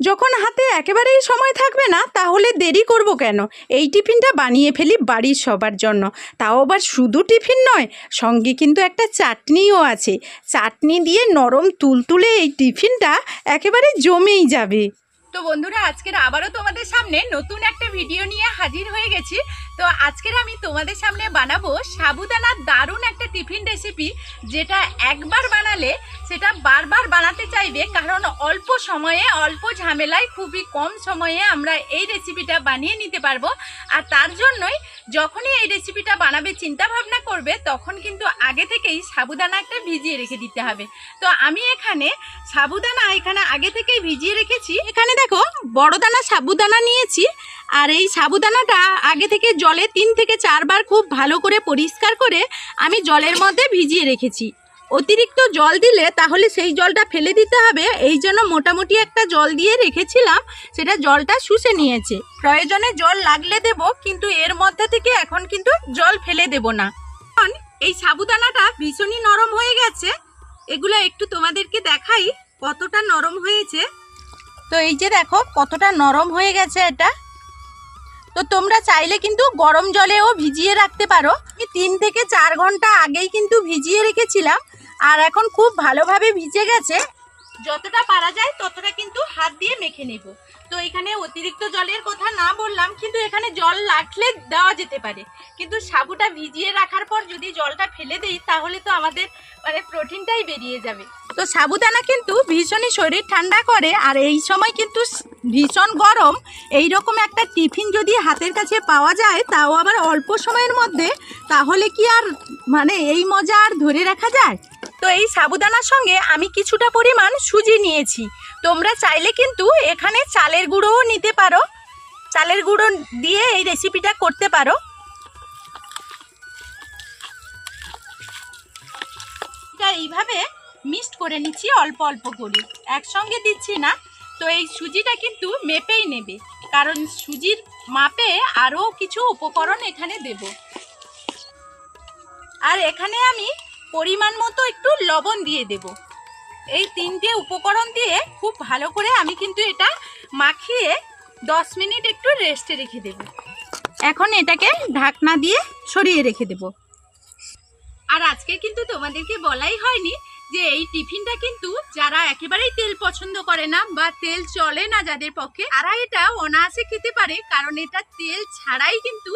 যখন হাতে একেবারেই সময় থাকবে না, তাহলে দেরি করব কেন? এই টিফিনটা বানিয়ে ফেলি বাড়ির সবার জন্য। তাও আবার শুধু টিফিন নয়, সঙ্গে কিন্তু একটা চাটনিও আছে। চাটনি দিয়ে নরম তুলতুলে এই টিফিনটা একেবারে জমেই যাবে। তো বন্ধুরা, আজকের আবারও তোমাদের সামনে নতুন একটা ভিডিও নিয়ে হাজির হয়ে গেছি। তো আজকের আমি তোমাদের সামনে বানাবো সাবুদানার দারুণ একটা টিফিন রেসিপি যেটা একবার বানালে সেটা বারবার বানাতে চাইবে, কারণ অল্প সময়ে, অল্প ঝামেলায় খুবই কম সময়ে আমরা এই রেসিপিটা বানিয়ে নিতে পারব। আর তার জন্যই যখনই এই রেসিপিটা বানাবে চিন্তা ভাবনা করবে, তখন কিন্তু আগে থেকেই সাবুদানা একটা ভিজিয়ে রেখে দিতে হবে। তো আমি এখানে সাবুদানা এখানে আগে থেকেই ভিজিয়ে রেখেছি। এখানে দেখো বড় দানা সাবুদানা নিয়েছি আর এই সাবুদানাটা আগে থেকে জলে তিন থেকে চারবার খুব ভালো করে পরিষ্কার করে আমি জলের মধ্যে ভিজিয়ে রেখেছি। অতিরিক্ত জল দিলে তাহলে সেই জলটা ফেলে দিতে হবে। এই জন্য মোটামুটি একটা জল দিয়ে রেখেছিলাম, সেটা জলটা শুষে নিয়েছে। প্রয়োজনে জল লাগলে দেব, কিন্তু এর মধ্যে থেকে এখন কিন্তু জল ফেলে দেব না। এই সাবুদানাটা ভীষণই নরম হয়ে গেছে। এগুলো একটু তোমাদেরকে দেখাই কতটা নরম হয়েছে। তো এই যে দেখো, কতটা নরম হয়ে গেছে এটা। তো তোমরা চাইলে কিন্তু গরম জলেও ভিজিয়ে রাখতে পারো। আমি তিন থেকে চার ঘণ্টা আগেই কিন্তু ভিজিয়ে রেখেছিলাম। আর এখন খুব ভালোভাবে ভিজে গেছে। যতটা পারা যায় ততটা কিন্তু হাত দিয়ে মেখে নেব। তো এখানে অতিরিক্ত জলের কথা না বললাম, কিন্তু এখানে জল লাগলে দেওয়া যেতে পারে। কিন্তু সাবুটা ভিজিয়ে রাখার পর যদি জলটা ফেলে দিই, তাহলে তো আমাদের মানে প্রোটিনটাই বেরিয়ে যাবে। তো সাবুদানা কিন্তু ভীষণই শরীর ঠান্ডা করে, আর এই সময় কিন্তু ভীষণ গরম। এই রকম একটা টিফিন যদি হাতের কাছে পাওয়া যায়, তাও আবার অল্প সময়ের মধ্যে, তাহলে কি আর মানে এই মজা আর ধরে রাখা যায়? তো এই সাবুদানার সঙ্গে আমি কিছুটা পরিমাণ সুজি নিয়েছি। তোমরা চাইলে কিন্তু এখানে চালের গুঁড়োও নিতে পারো। চালের গুঁড়ো দিয়ে এই রেসিপিটা করতে পারো। এইভাবে মিক্সড করে নিচ্ছি অল্প অল্প করে। একসঙ্গে দিচ্ছি না, তো এই সুজিটা কিন্তু মেপেই নেবে। কারণ সুজির মাপে আরও কিছু উপকরণ এখানে দেব। আর এখানে আমি পরিমাণ মতো একটু লবণ দিয়ে দেব। এই তিনটে উপকরণ দিয়ে খুব ভালো করে আমি কিন্তু এটা মাখিয়ে দশ মিনিট একটু রেস্টে রেখে দেব। এখন এটাকে ঢাকনা দিয়ে সরিয়ে রেখে দেব। আর আজকে কিন্তু তোমাদেরকে বলাই হয়নি যে এই টিফিনটা কিন্তু যারা একেবারেই তেল পছন্দ করে না বা তেল চলে না যাদের পক্ষে, তারা এটা অনায়াসে খেতে পারে, কারণ এটা তেল ছাড়াই কিন্তু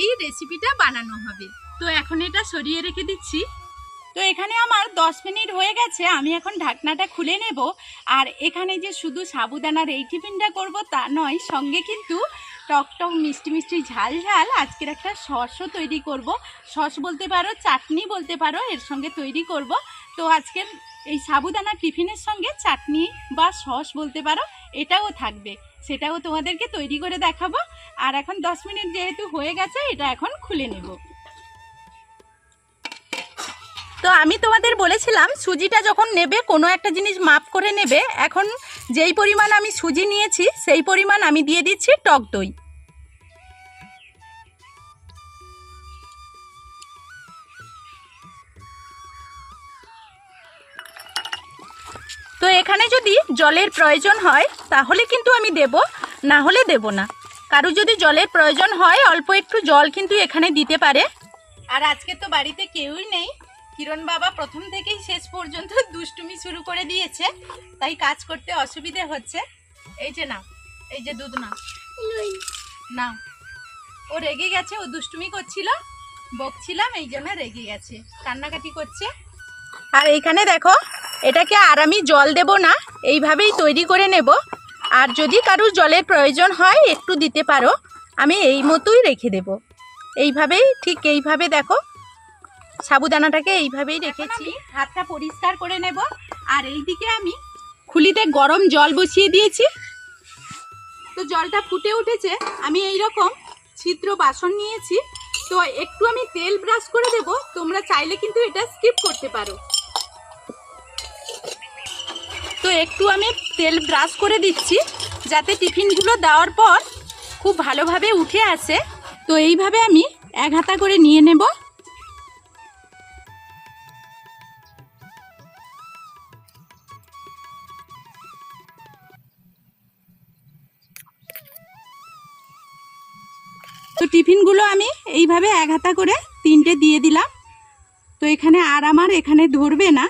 এই রেসিপিটা বানানো হবে। তো এখন এটা সরিয়ে রেখে দিচ্ছি। তো এখানে আমার দশ মিনিট হয়ে গেছে, আমি এখন ঢাকনাটা খুলে নেব। আর এখানে যে শুধু সাবুদানার এই টিফিনটা করব তা নয়, সঙ্গে কিন্তু টক টক মিষ্টি মিষ্টি ঝাল ঝাল আজকের একটা সসও তৈরি করব। সস বলতে পারো, চাটনি বলতে পারো, এর সঙ্গে তৈরি করব। তো আজকের এই সাবুদানা টিফিনের সঙ্গে চাটনি বা সস বলতে পারো, এটাও থাকবে। সেটাও তোমাদেরকে তৈরি করে দেখাবো। আর এখন দশ মিনিট যেহেতু হয়ে গেছে, এটা এখন খুলে নেব। তো আমি তোমাদের বলেছিলাম, সুজিটা যখন নেবে, কোনো একটা জিনিস মাপ করে নেবে। এখন যেই পরিমাণ আমি সুজি নিয়েছি, সেই পরিমাণ আমি দিয়ে দিচ্ছি টক দই। তো এখানে যদি জলের প্রয়োজন হয়, তাহলে কিন্তু আমি দেব, না হলে দেব না। কারও যদি জলের প্রয়োজন হয়, অল্প একটু জল কিন্তু এখানে দিতে পারে। আর আজকে তো বাড়িতে কেউই নেই। কিরণ বাবা প্রথম থেকেই শেষ পর্যন্ত দুষ্টুমি শুরু করে দিয়েছে। তাই কাজ করতে অসুবিধে হচ্ছে। এই যে না এই যে দুধ না। না। ও রেগে গেছে ও দুষ্টুমি করছিল বকছিলাম এই জন্য রেগে গেছে। কান্নাকাটি করছে। আর এইখানে দেখো এটাকে আর আমি জল দেব না এইভাবেই তৈরি করে নেব। আর যদি কারুর জলের প্রয়োজন হয় একটু দিতে পারো আমি এই মতোই রেখে দেব। এইভাবেই ঠিক এইভাবে দেখো সাবুদানাটাকে এইভাবেই রেখেছি। হাতটা পরিষ্কার করে নেব। আর এইদিকে আমি খুলিতে গরম জল বসিয়ে দিয়েছি। তো জলটা ফুটে উঠেছে। আমি এই রকম ছিদ্র বাসন নিয়েছি। তো একটু আমি তেল ব্রাশ করে দেব। তোমরা চাইলে কিন্তু এটা স্কিপ করতে পারো। তো একটু আমি তেল ব্রাশ করে দিচ্ছি। যাতে টিফিনগুলো দেওয়ার পর খুব ভালোভাবে উঠে আসে। তো এইভাবে আমি এক হাতা করে নিয়ে নেব। তো টিফিনগুলো আমি এইভাবে এক হাতা করে তিনটে দিয়ে দিলাম। তো এখানে আর আমার এখানে ধরবে না।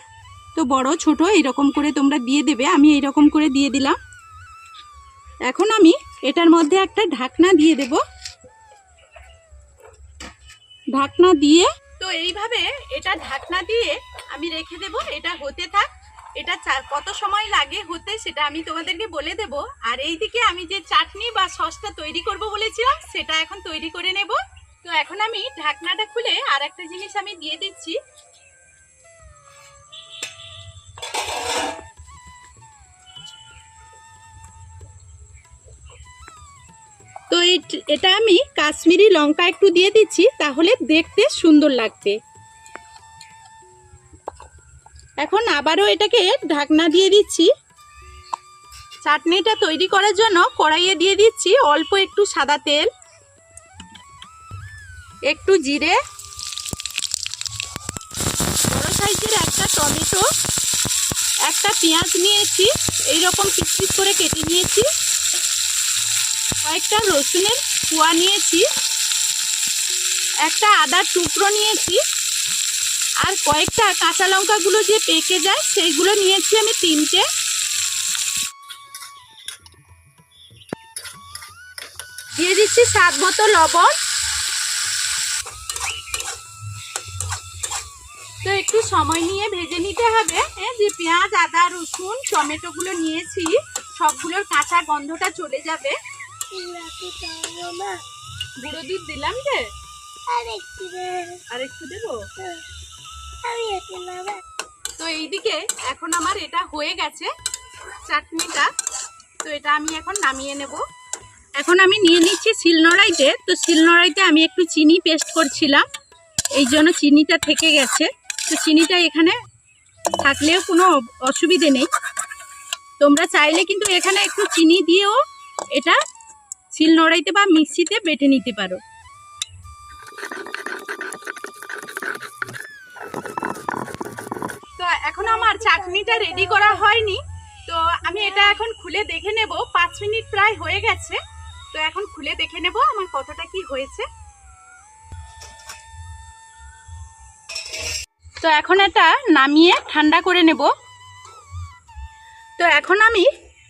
তো বড়, ছোট এরকম করে তোমরা দিয়ে দেবে। আমি এইরকম করে দিয়ে দিলাম। এখন আমি এটার মধ্যে একটা ঢাকনা দিয়ে দেব। ঢাকনা দিয়ে তো এইভাবে এটা ঢাকনা দিয়ে আমি রেখে দেব। এটা হতে থাক। এটা কত সময় লাগে হতে সেটা আমি তোমাদেরকে বলে দেব। আর এইদিকে আমি যে চাটনি বা সসটা তৈরি করব বলেছিলাম, সেটা এখন তৈরি করে নেব। তো এখন আমি ঢাকনাটা খুলে আর একটা জিনিস আমি দিয়ে দিচ্ছি। তো এটা আমি কাশ্মীরি লঙ্কা একটু দিয়ে দিচ্ছি, তাহলে দেখতে সুন্দর লাগবে। এখন আবারও এটাকে ঢাকনা দিয়ে দিচ্ছি। চাটনিটা তৈরি করার জন্য কড়াইয়ে দিয়ে দিচ্ছি অল্প একটু সাদা তেল, একটু জিরে, বড় সাইজের একটা টমেটো, একটা পেঁয়াজ নিয়েছি, এইরকম পিস করে কেটে নিয়েছি, কয়েকটা রসুনের কুয়া নিয়েছি, একটা আদার টুকরো নিয়েছি আর কয়েকটা কাঁচা লঙ্কাগুলো যে পেকে যায় সেইগুলো নিয়েছি আমি তিনটে। দিয়ে দিচ্ছি স্বাদ মতো লবণ। তো একটু সময় নিয়ে ভেজে নিতে হবে। যে পেঁয়াজ আদা রসুন টমেটোগুলো নিয়েছি সবগুলোর কাঁচা গন্ধটা চলে যাবে। গুঁড়ো দুধ দিলাম যে? আর একটু দেবো? তো এইদিকে এখন আমার এটা হয়ে গেছে চাটনিটা। তো এটা আমি এখন নামিয়ে নেব। এখন আমি নিয়ে নিচ্ছি শিলনোড়াইতে। তো শিলনোড়াইতে আমি একটু চিনি পেস্ট করছিলাম। এই জন্য চিনিটা থেকে গেছে। তো চিনিটা এখানে থাকলেও কোনো অসুবিধে নেই। তোমরা চাইলে কিন্তু এখানে একটু চিনি দিয়েও এটা শিলনোড়াইতে বা মিক্সিতে বেটে নিতে পারো তো এখন আমার চাটনিটা রেডি করা হয়নি। তো আমি এটা এখন খুলে দেখে নেব। পাঁচ মিনিট প্রায় হয়ে গেছে। তো এখন খুলে দেখে নেব আমার কতটা কি হয়েছে। তো এখন এটা নামিয়ে ঠান্ডা করে নেব। তো এখন আমি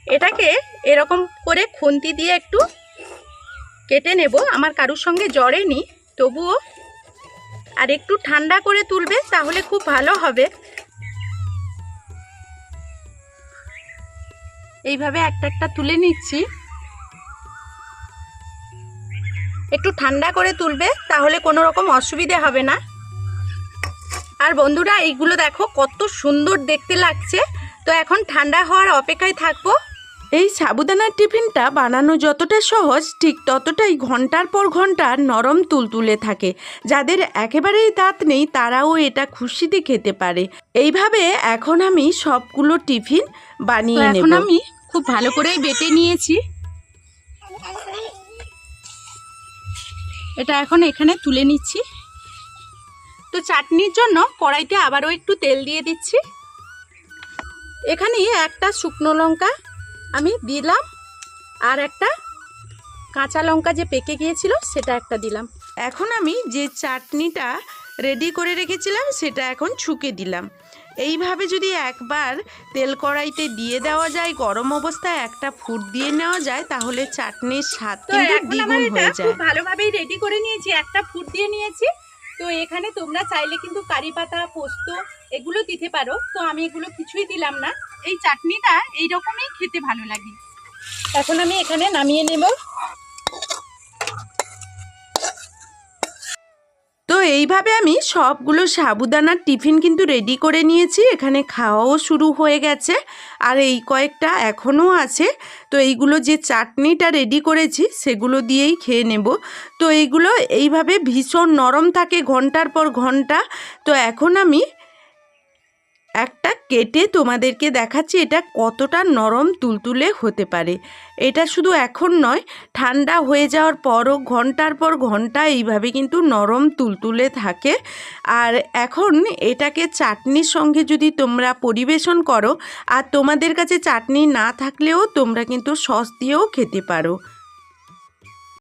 এটাকে এরকম করে খুন্তি দিয়ে একটু কেটে নেব। আমার কারুর সঙ্গে জড়েনি, তবুও। আর একটু ঠান্ডা করে তুলবে, তাহলে খুব ভালো হবে। এইভাবে একটা একটা তুলে নিচ্ছি। একটু ঠান্ডা করে তুলবে তাহলে কোনো রকম অসুবিধে হবে না। আর বন্ধুরা এইগুলো দেখো কত সুন্দর দেখতে লাগছে। তো এখন ঠান্ডা হওয়ার অপেক্ষায় থাকব। এই সাবুদানার টিফিনটা বানানো যতটা সহজ ঠিক ততটাই ঘণ্টার পর ঘণ্টা নরম তুলতুলে থাকে। যাদের একেবারেই দাঁত নেই তারাও এটা খুশিতে খেতে পারে। এইভাবে এখন আমি সবগুলো টিফিন বানিয়ে এখন আমি খুব ভালো করেই বেটে নিয়েছি। এটা এখন এখানে তুলে নিচ্ছি। তো চাটনির জন্য কড়াইতে আবারও একটু তেল দিয়ে দিচ্ছি। এখানে একটা শুকনো লঙ্কা আমি দিলাম আর একটা কাঁচা লঙ্কা যে পেকে গিয়েছিল সেটা একটা দিলাম। এখন আমি যে চাটনিটা রেডি করে রেখেছিলাম সেটা এখন ছুকে দিলাম। এইভাবে যদি একবার তেল কড়াইতে দিয়ে দেওয়া যায় গরম অবস্থায় একটা ফুট দিয়ে নেওয়া যায় তাহলে চাটনির স্বাদ কিন্তু দ্বিগুণ হয়ে যায়। খুব ভালোভাবেই রেডি করে নিয়েছি একটা ফুট দিয়ে নিয়েছি। তো এখানে তোমরা চাইলে কিন্তু কারি পাতা পোস্ত এগুলো দিতে পারো। তো আমি এগুলো কিছুই দিলাম না। এই চাটনিটা এই রকমই খেতে ভালো লাগে। এখন আমি এখানে নামিয়ে নেব তো এইভাবে আমি সবগুলো সাবুদানার টিফিন কিন্তু রেডি করে নিয়েছি। এখানে খাওয়াও শুরু হয়ে গেছে আর এই কয়েকটা এখনও আছে। তো এইগুলো যে চাটনিটা রেডি করেছি সেগুলো দিয়েই খেয়ে নেব। তো এইগুলো এইভাবে ভীষণ নরম থাকে ঘণ্টার পর ঘণ্টা। তো এখন আমি একটা কেটে তোমাদেরকে দেখাচ্ছি, এটা কতটা নরম তুলতুলে হতে পারে। এটা শুধু এখন নয়, ঠান্ডা হয়ে যাওয়ার পরও ঘণ্টার পর ঘণ্টা এইভাবে কিন্তু নরম তুলতুলে থাকে। আর এখন এটাকে চাটনির সঙ্গে যদি তোমরা পরিবেশন করো, আর তোমাদের কাছে চাটনি না থাকলেও তোমরা কিন্তু সস দিয়েও খেতে পারো।